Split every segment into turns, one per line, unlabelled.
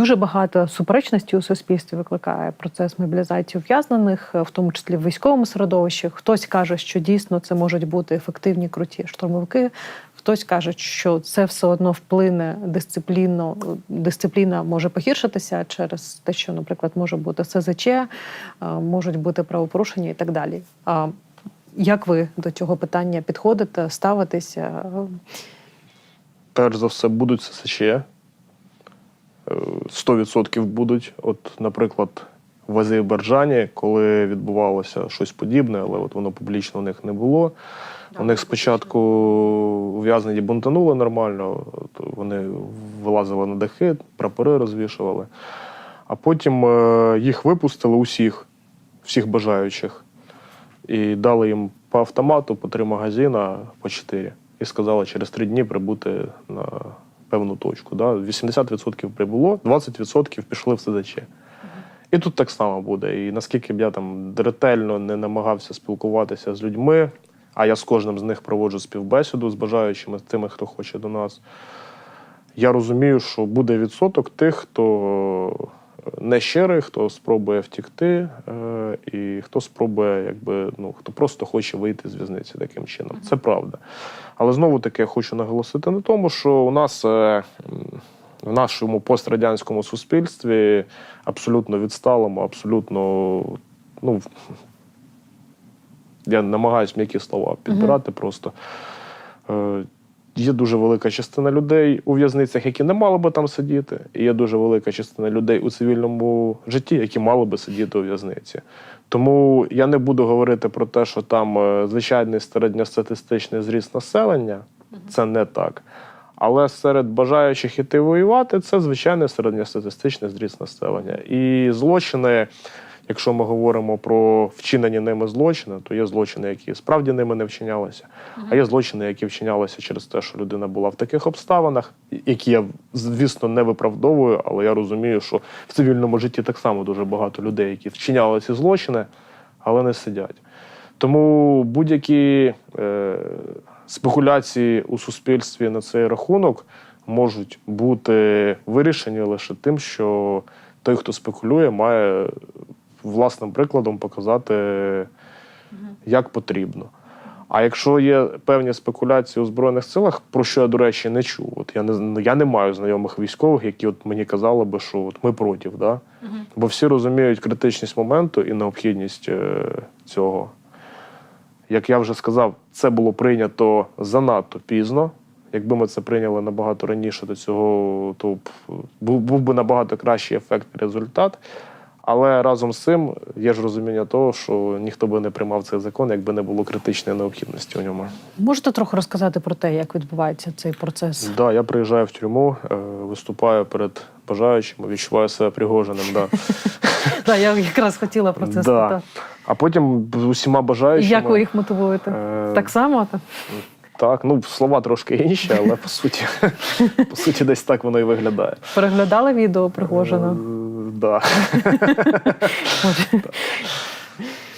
Дуже багато суперечностей у суспільстві викликає процес мобілізації ув'язнених, в тому числі в військовому середовищі. Хтось каже, що дійсно це можуть бути ефективні круті штурмовики. Хтось каже, що це все одно вплине дисципліну. Дисципліна може погіршитися через те, що, наприклад, може бути СЗЧ, е, можуть бути правопорушення і так далі. А як ви до цього питання підходите, ставитеся?
перш за все, будуть ССЧ. Е, 100% будуть. От, наприклад, в Азербайджані, коли відбувалося щось подібне, але от воно публічно у них не було. У них спочатку ув'язнені бунтанули нормально, вони вилазили на дахи, прапори розвішували. А потім е, їх випустили усіх, всіх бажаючих, і дали їм по автомату по три магазина по чотири. І сказали через три дні прибути на певну точку. Да? 80% прибуло, 20% пішли в СДЧ. І тут так само буде. І наскільки б я там ретельно не намагався спілкуватися з людьми, а я з кожним з них проводжу співбесіду з бажаючими, з тими, хто хоче до нас. Я розумію, що буде відсоток тих, хто не щирий, хто спробує втікти, е, і хто спробує, якби, ну, хто просто хоче вийти з в'язниці таким чином. Це правда. Але знову таки я хочу наголосити на тому, що у нас е, в нашому пострадянському суспільстві абсолютно відсталому, абсолютно, ну, я намагаюся м'які слова підбирати просто. Є дуже велика частина людей у в'язницях, які не мали би там сидіти, і є дуже велика частина людей у цивільному житті, які мали би сидіти у в'язниці. Тому я не буду говорити про те, що там е, звичайний середньостатистичний зріст населення, це не так. Але серед бажаючих іти воювати, це звичайний середньостатистичний зріст населення. І злочини, якщо ми говоримо про вчинені ними злочини, то є злочини, які справді ними не вчинялися, а є злочини, які вчинялися через те, що людина була в таких обставинах, які я, звісно, не виправдовую, але я розумію, що в цивільному житті так само дуже багато людей, які вчиняли ці злочини, але не сидять. Тому будь-які е, спекуляції у суспільстві на цей рахунок можуть бути вирішені лише тим, що той, хто спекулює, має власним прикладом показати, як потрібно. А якщо є певні спекуляції у Збройних силах, про що я, до речі, не чув. От я не я не маю знайомих військових, які от мені казали би, що от ми проти, да? бо всі розуміють критичність моменту і необхідність е, цього. Як я вже сказав, це було прийнято занадто пізно. Якби ми це прийняли набагато раніше до цього, то був би набагато кращий ефект і результат. Але разом з цим є ж розуміння того, що ніхто би не приймав цей закон, якби не було критичної необхідності у ньому.
Можете трохи розказати про те, як відбувається цей процес?
Да, я приїжджаю в тюрму, е, виступаю перед бажаючими, відчуваю себе пригоженим. Да.
Так, я якраз хотіла про це
Да.
спитати.
А потім з усіма бажаючими.
як ви їх мотивуєте?
е,
Так само? Так?
Так, ну слова трошки інші, але по суті, по суті, десь так воно і виглядає.
Переглядали відео Пригожина?
Да.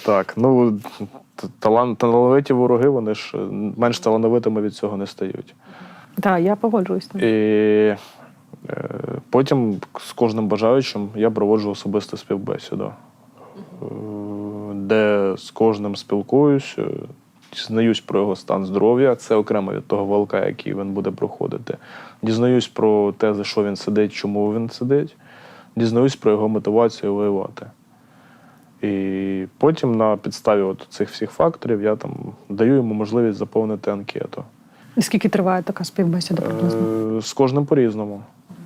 Так, ну талант, талановиті вороги, вони ж менш талановитими від цього не стають.
Так, я погоджуюсь.
І е, потім з кожним бажаючим я проводжу особисту співбесіду, е, де з кожним спілкуюсь, е, дізнаюсь про його стан здоров'я. Це окремо від того волка, який він буде проходити. Дізнаюсь про те, за що він сидить, чому він сидить. Дізнаюсь про його мотивацію воювати. І потім на підставі от цих всіх факторів я там даю йому можливість заповнити анкету.
І скільки триває така співбесіда приблизно?
Е, З кожним по-різному.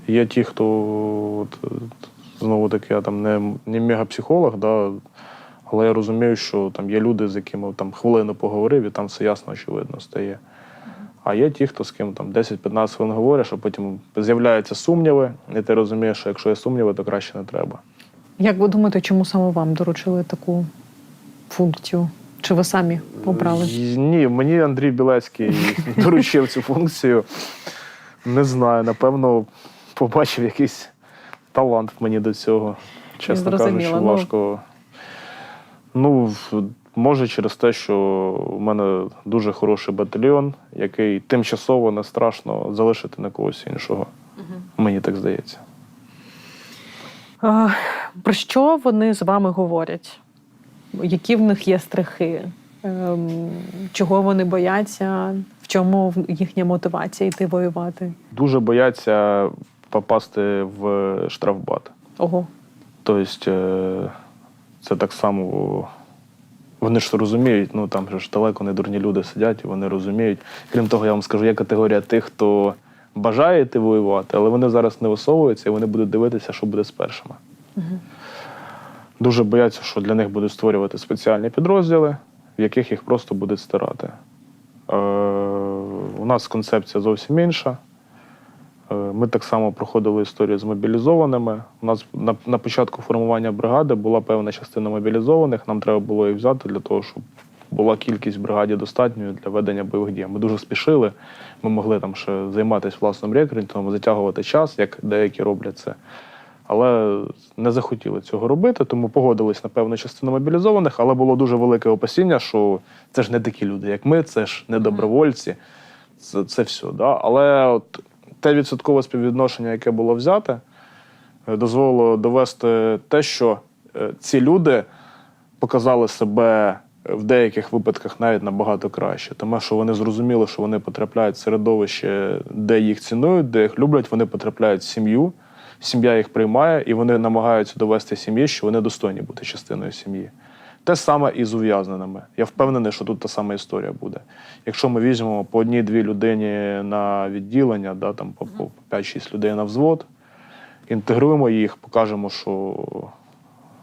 Є ті, хто от, е, знову таки, я там не, не мегапсихолог, да, але я розумію, що там є люди, з якими там хвилину поговорив, і там все ясно, очевидно стає. А є ті, хто з ким там 10-15 хвилин говориш, а потім з'являються сумніви, і ти розумієш, що якщо є сумніви, то краще не треба.
Як ви думаєте, чому саме вам доручили таку функцію? Чи ви самі обрали?
Ні, мені Андрій Білецький доручив цю функцію. Не знаю, напевно, побачив якийсь талант мені до цього. Чесно кажучи,
ну.
важко. Ну, може, через те, що у мене дуже хороший батальйон, який тимчасово не страшно залишити на когось іншого. Мені так здається.
Е, Про що вони з вами говорять? Які в них є страхи? Ем, Чого вони бояться? В чому їхня мотивація йти воювати?
Дуже бояться попасти в штрафбат.
Ого.
Тобто, е, це так само. Вони ж розуміють, ну там же ж далеко не дурні люди сидять, і вони розуміють. Крім того, я вам скажу, є категорія тих, хто бажає йти воювати, але вони зараз не висовуються і вони будуть дивитися, що буде з першими. Дуже бояться, що для них будуть створювати спеціальні підрозділи, в яких їх просто будуть стирати. Е, у нас концепція зовсім інша. Е, Ми так само проходили історію з мобілізованими. У нас на, на початку формування бригади була певна частина мобілізованих. Нам треба було їх взяти для того, щоб була кількість бригаді достатньою для ведення бойових дій. Ми дуже спішили. Ми могли там ще займатися власним рекрутингом, затягувати час, як деякі роблять це. Але не захотіли цього робити, тому погодились на певну частину мобілізованих, але було дуже велике опасіння, що це ж не такі люди, як ми, це ж не добровольці, це, це все. Да? Але от те відсоткове співвідношення, яке було взяте, е, дозволило довести те, що е, ці люди показали себе в деяких випадках навіть набагато краще. Тому що вони зрозуміли, що вони потрапляють в середовище, де їх цінують, де їх люблять, вони потрапляють в сім'ю, сім'я їх приймає, і вони намагаються довести сім'ї, що вони достойні бути частиною сім'ї. Те саме і з ув'язненими. Я впевнений, що тут та сама історія буде. Якщо ми візьмемо по одній-дві людині на відділення, да, там по, по 5-6 людей на взвод, інтегруємо їх, покажемо, що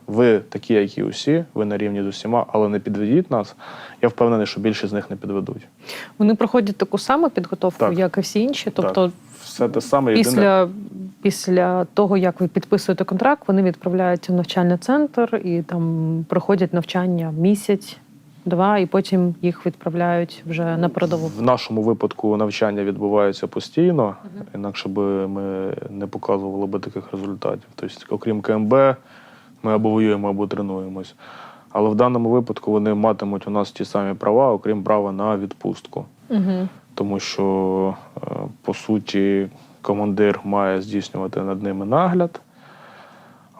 ви такі, як і усі, ви на рівні з усіма, але не підведіть нас. Я впевнений, що більшість з них не підведуть.
Вони проходять таку саму підготовку,
Так.
як і всі інші. Тобто,
Все те саме єдине.
після, після того, як ви підписуєте контракт, вони відправляються в навчальний центр і там проходять навчання місяць, два, і потім їх відправляють вже на передову.
В нашому випадку навчання відбувається постійно, інакше би ми не показували би таких результатів. Тобто, окрім КМБ, ми або воюємо, або тренуємось. Але в даному випадку вони матимуть у нас ті самі права, окрім права на відпустку.
Угу.
Тому що, е, по суті, командир має здійснювати над ними нагляд.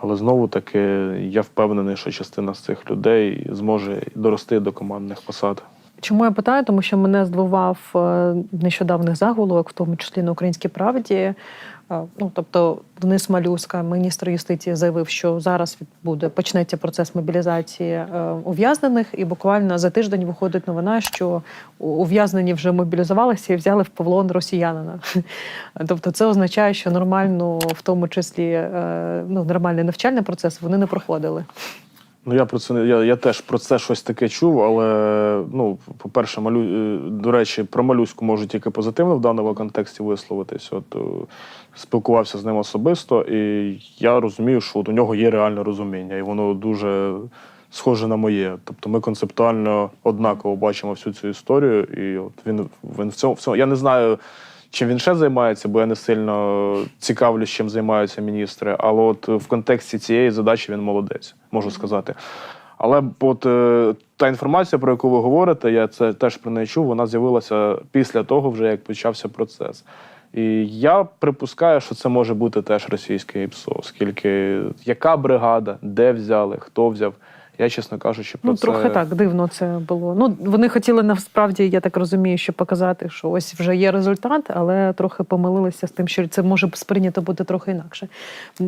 Але знову таки, я впевнений, що частина з цих людей зможе дорости до командних посад.
Чому я питаю? Тому що мене здивував е, нещодавних заголовок, в тому числі на українській правді. Ну, тобто, Денис Малюска, міністр юстиції, заявив, що зараз буде почнеться процес мобілізації е, ув'язнених, і буквально за тиждень виходить новина, що ув'язнені вже мобілізувалися і взяли в полон росіянина. Тобто, це означає, що нормально, в тому числі е, ну, нормальний навчальний процес вони не проходили.
Ну, я про це я, я теж про це щось таке чув, але ну, по-перше, малю, е, до речі, про малюську можу тільки позитивно в даному контексті висловитись. От е, спілкувався з ним особисто, і я розумію, що от у нього є реальне розуміння, і воно дуже схоже на моє. Тобто ми концептуально однаково бачимо всю цю історію, і от він, він в цьому в цьому. Я не знаю. Чим він ще займається, бо я не сильно цікавлюсь, чим займаються міністри. Але от в контексті цієї задачі він молодець, можу сказати. Але от е, та інформація, про яку ви говорите, я це теж про неї чув, вона з'явилася після того, вже як почався процес. І я припускаю, що це може бути теж російське ІПСО, оскільки яка бригада, де взяли, хто взяв. Я, чесно кажучи, про
Ну,
це
трохи так дивно це було. Ну, вони хотіли насправді, я так розумію, що показати, що ось вже є результат, але трохи помилилися з тим, що це може сприйнято бути трохи інакше.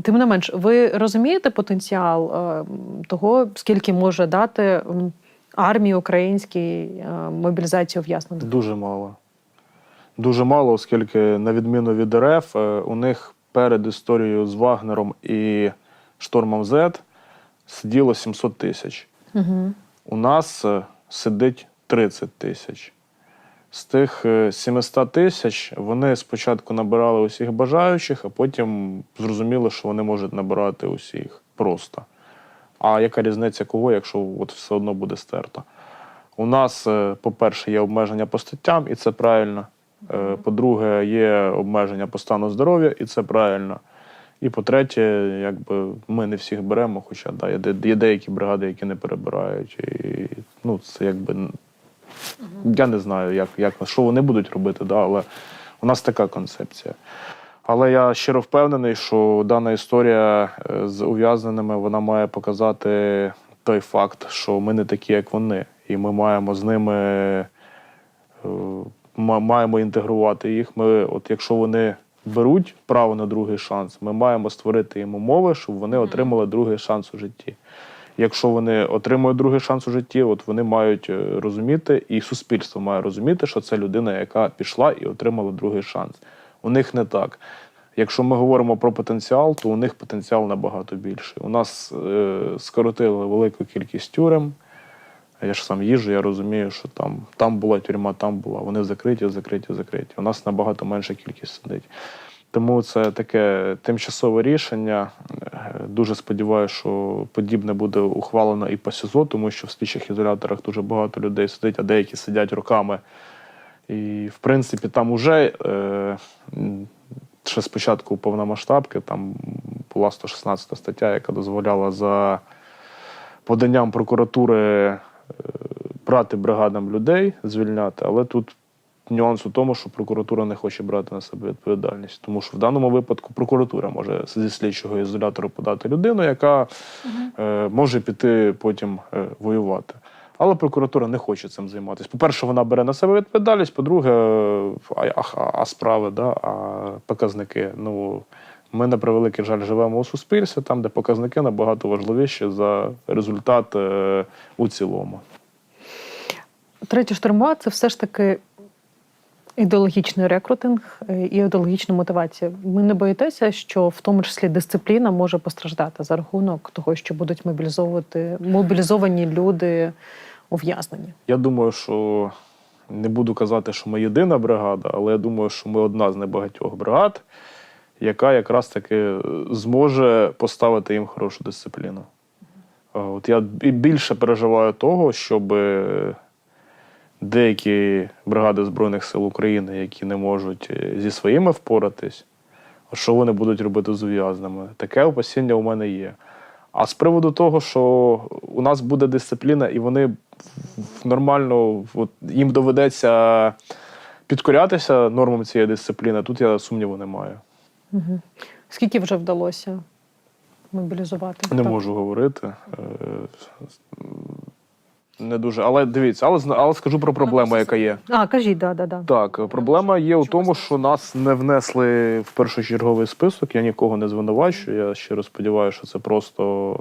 Тим не менш, ви розумієте потенціал е, того, скільки може дати армії українській е, мобілізації ув'язнених?
Дуже мало. Дуже мало, оскільки, на відміну від РФ, е, у них перед історією з Вагнером і Штормом Z сиділо 700 тисяч.
Угу.
У нас е, сидить 30 тисяч. З тих е, 700 тисяч вони спочатку набирали усіх бажаючих, а потім зрозуміли, що вони можуть набирати усіх просто. А яка різниця кого, якщо от все одно буде стерто? У нас, е, по-перше, є обмеження по статтям, і це правильно. Е, По-друге, є обмеження по стану здоров'я, і це правильно. І по-третє, якби ми не всіх беремо, хоча да, є, є деякі бригади, які не перебирають. І, ну, це якби я не знаю, як, як, що вони будуть робити, да, але у нас така концепція. Але я щиро впевнений, що дана історія е, з ув'язненими вона має показати той факт, що ми не такі, як вони, і ми маємо з ними е, маємо інтегрувати їх. Ми, от якщо вони беруть право на другий шанс, ми маємо створити їм умови, щоб вони отримали другий шанс у житті. Якщо вони отримують другий шанс у житті, от вони мають е, розуміти, і суспільство має розуміти, що це людина, яка пішла і отримала другий шанс. У них не так. Якщо ми говоримо про потенціал, то у них потенціал набагато більший. У нас е, скоротили велику кількість тюрем. Я ж сам їжджу, я розумію, що там, там була тюрма, там була. Вони закриті, закриті, закриті. У нас набагато менша кількість сидить. Тому це таке тимчасове рішення. Е, Дуже сподіваюся, що подібне буде ухвалено і по СІЗО, тому що в слідчих ізоляторах дуже багато людей сидить, а деякі сидять роками. І, в принципі, там уже е, ще спочатку повномасштабки там була 116 стаття, яка дозволяла за поданням прокуратури брати бригадам людей, звільняти, але тут нюанс у тому, що прокуратура не хоче брати на себе відповідальність. Тому що в даному випадку прокуратура може зі слідчого ізолятору подати людину, яка е, може піти потім е, воювати. Але прокуратура не хоче цим займатися. По-перше, вона бере на себе відповідальність. По-друге, е, а, а, а справи, да, а показники. Ну, ми, на превеликий жаль, живемо у суспільстві, там, де показники набагато важливіші за результат е, у цілому.
Третя штурмова це все ж таки ідеологічний рекрутинг е, і ідеологічна мотивація. Ви не боїтеся, що в тому числі дисципліна може постраждати за рахунок того, що будуть мобілізовувати мобілізовані люди ув'язнені.
Я думаю, що не буду казати, що ми єдина бригада, але я думаю, що ми одна з небагатьох бригад, яка якраз таки е, зможе поставити їм хорошу дисципліну. От я більше переживаю того, щоб е, деякі бригади Збройних сил України, які не можуть е, зі своїми впоратись, що вони будуть робити з ув'язними. Таке опасіння у мене є. А з приводу того, що у нас буде дисципліна, і вони нормально от, їм доведеться підкорятися нормам цієї дисципліни, тут я сумніву не маю.
Угу. Скільки вже вдалося мобілізувати?
Не
Так.
можу говорити. Е, Не дуже. Але дивіться, але, зна- але скажу про проблему, яка є.
А, кажіть, да, да, да.
Так, проблема є у тому, що нас не внесли в першочерговий список. Я нікого не звинувачую. Я щиро сподіваюся, що це просто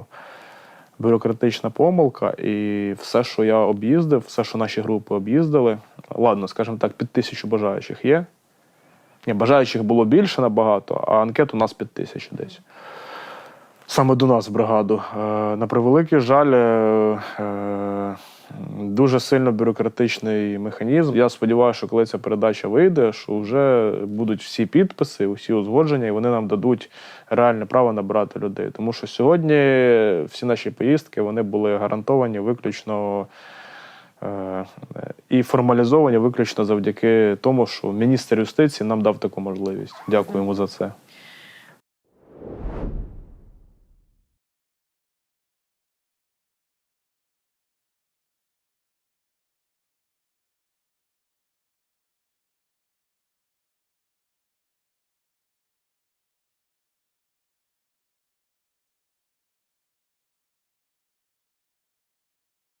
бюрократична помилка. І все, що я об'їздив, все, що наші групи об'їздили, ладно, скажімо так, під тисячу бажаючих є. Ні, бажаючих було більше набагато, а анкет у нас під тисячу десь. Саме до нас в бригаду. Е, на превеликий жаль, е, е, дуже сильно бюрократичний механізм. Я сподіваюся, що коли ця передача вийде, що вже будуть всі підписи, усі узгодження, і вони нам дадуть реальне право набирати людей. Тому що сьогодні всі наші поїздки вони були гарантовані виключно. Е, І формалізовані виключно завдяки тому, що міністр юстиції нам дав таку можливість. Дякуємо за це.